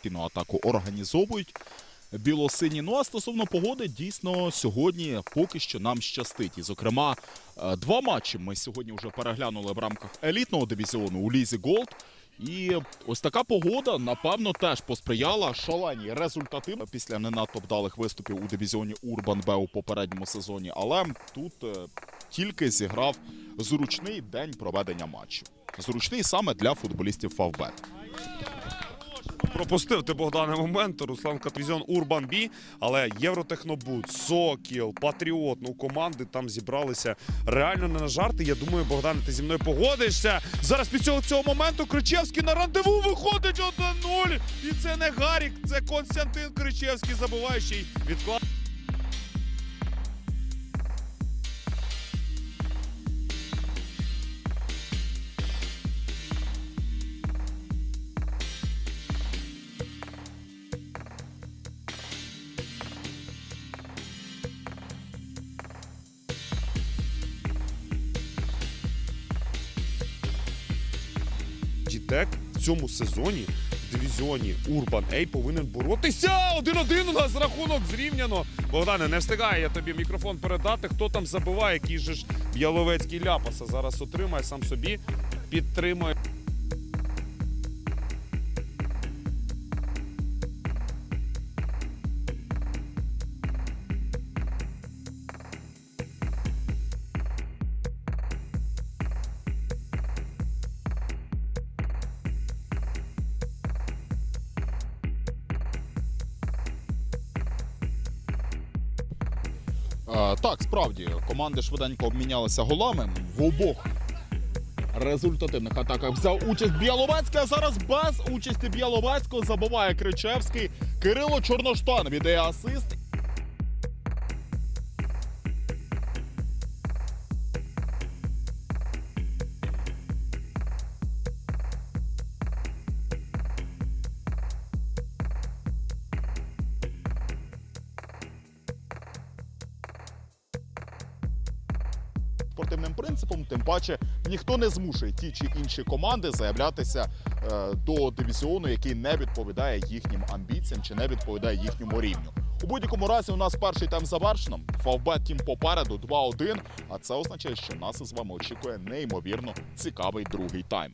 спільну атаку організовують. Білосині. Ну а стосовно погоди, дійсно сьогодні поки що нам щастить. І, зокрема, е, два матчі ми сьогодні вже переглянули в рамках елітного дивізіону у Лізі Голд. І ось така погода, напевно, теж посприяла шаленій результатив після не надто вдалих виступів у дивізіоні Урбан Б у попередньому сезоні. Але тут е, тільки зіграв зручний день проведення матчу. Зручний саме для футболістів Фавбет. Пропустив ти Богдане момент. Руслан Катвізіон Урбан Бі, але Євротехнобут, Сокіл, Патріот. Ну команди там зібралися реально не на жарти. Я думаю, Богдане, ти зі мною погодишся. Зараз після цього моменту Кричевський на рандеву виходить 1-0. І це не Гарік, це Константин Кричевський, забуваючий відклад. Дітек в цьому сезоні в дивізіоні Урбан Ей повинен боротися. 1-1 у нас рахунок зрівняно. Богдане, не встигає я тобі мікрофон передати. Хто там забиває, який же ж Яловецький ляпаса зараз отримає сам собі, підтримує. Так, справді, команди швиденько обмінялися голами в обох результативних атаках взяв участь Біловецький, а зараз без участі Біловецького забуває Кричевський. Кирило Чорноштан віддає асист. Спортивним принципом, тим паче ніхто не змушує ті чи інші команди заявлятися е, до дивізіону, який не відповідає їхнім амбіціям чи не відповідає їхньому рівню. У будь-якому разі у нас перший тайм завершено. Фавбет тім попереду 2-1, А це означає, що нас із вами очікує неймовірно цікавий другий тайм.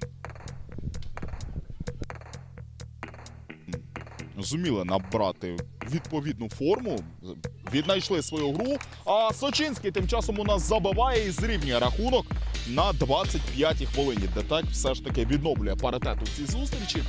Зуміли набрати відповідну форму, віднайшли свою гру. А Сочинський тим часом у нас забиває і зрівнює рахунок на 25-й хвилині. Детек все ж таки відновлює паритет у цій зустрічі.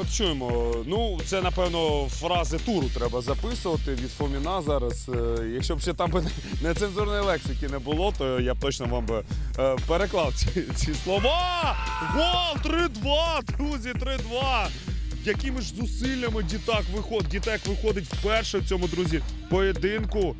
От чуємо. Ну, це напевно фрази туру треба записувати від Фоміна зараз. Е, Якщо б ще там нецензурної лексики не було, то я б точно вам би е, переклав ці, ці слова. Гол! 3-2! Друзі, 3-2! Якими ж зусиллями дітак виход, дітек виходить вперше в цьому друзі поєдинку.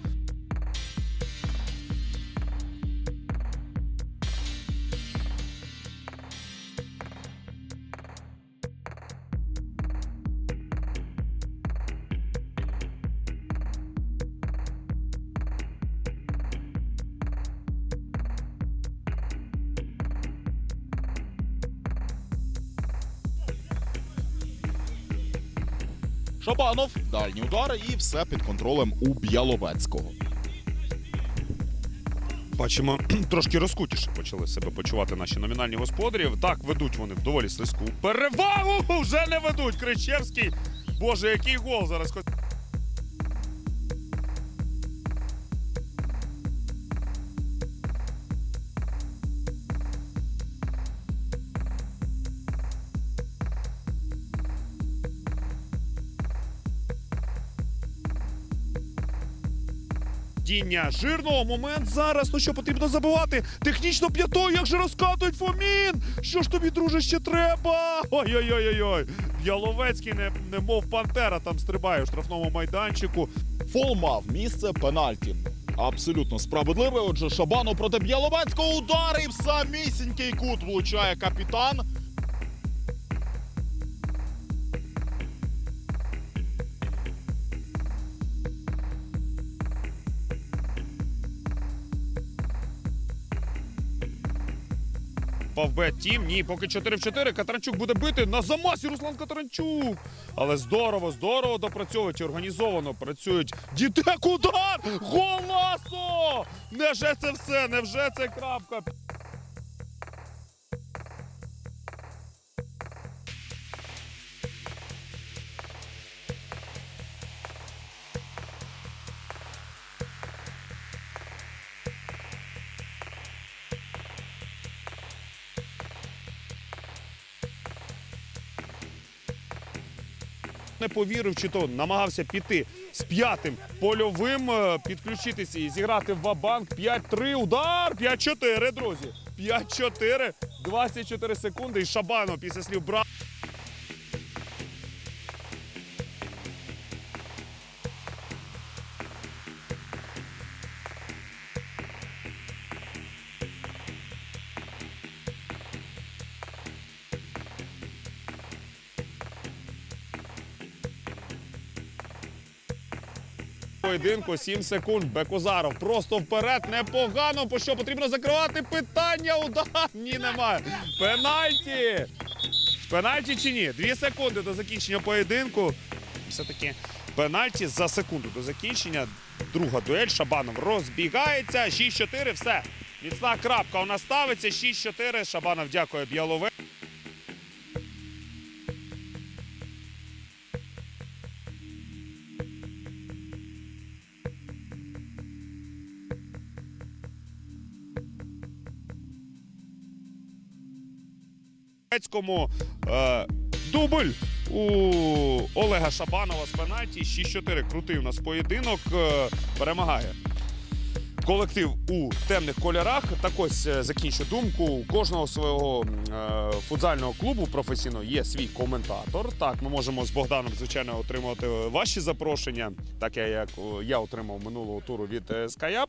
Шабанов, дальні удари і все під контролем у Б'яловецького. Бачимо, трошки розкутіше почали себе почувати наші номінальні господарі. Так, ведуть вони в доволі слизьку. Перевагу вже не ведуть. Кричевський. Боже, який гол зараз. Хоч- Діння жирного момент зараз. Ну що потрібно забивати? Технічно п'ятою, як же розкатують Фомін! Що ж тобі, друже, ще треба? Ой-ой-ой-ой. Яловецький, не, немов пантера, там стрибає у штрафному майданчику. Фол мав місце пенальті. Абсолютно справедливий. Отже, Шабанов проти Б'яловецького удар і в самісінький кут влучає капітан. Павбет Тім. Ні, поки 4 в 4. Катаранчук буде бити на замасі Руслан Катаранчук. Але здорово, здорово допрацьовують, і організовано працюють. Дітек удар! Голасо! Невже це все? Невже це крапка? Не повірив, чи то намагався піти з п'ятим польовим, е, підключитися і зіграти в вабанк. 5-3, удар, 5-4, друзі. 5-4, 24 секунди. І Шабанов після слів бра. Поєдинку 7 секунд. Бекозаров просто вперед. Непогано. По що потрібно закривати питання. Удар. Ні, немає. Пенальті. Пенальті чи ні? Дві секунди до закінчення поєдинку. Все-таки пенальті за секунду до закінчення. Друга дуель. Шабанов розбігається. 6-4. Все. Міцна крапка у нас ставиться. 6-4. Шабанов дякує Б'ялове. Грецькому е, дубль у Олега Шабанова з пенальті. 6-4. Крутий у нас поєдинок. Е, перемагає. Колектив у темних кольорах. Так ось е, закінчу думку. У кожного свого е, футзального клубу професійно є свій коментатор. Так, ми можемо з Богданом, звичайно, отримувати ваші запрошення, так я- як я отримав минулого туру від е, SkyUp.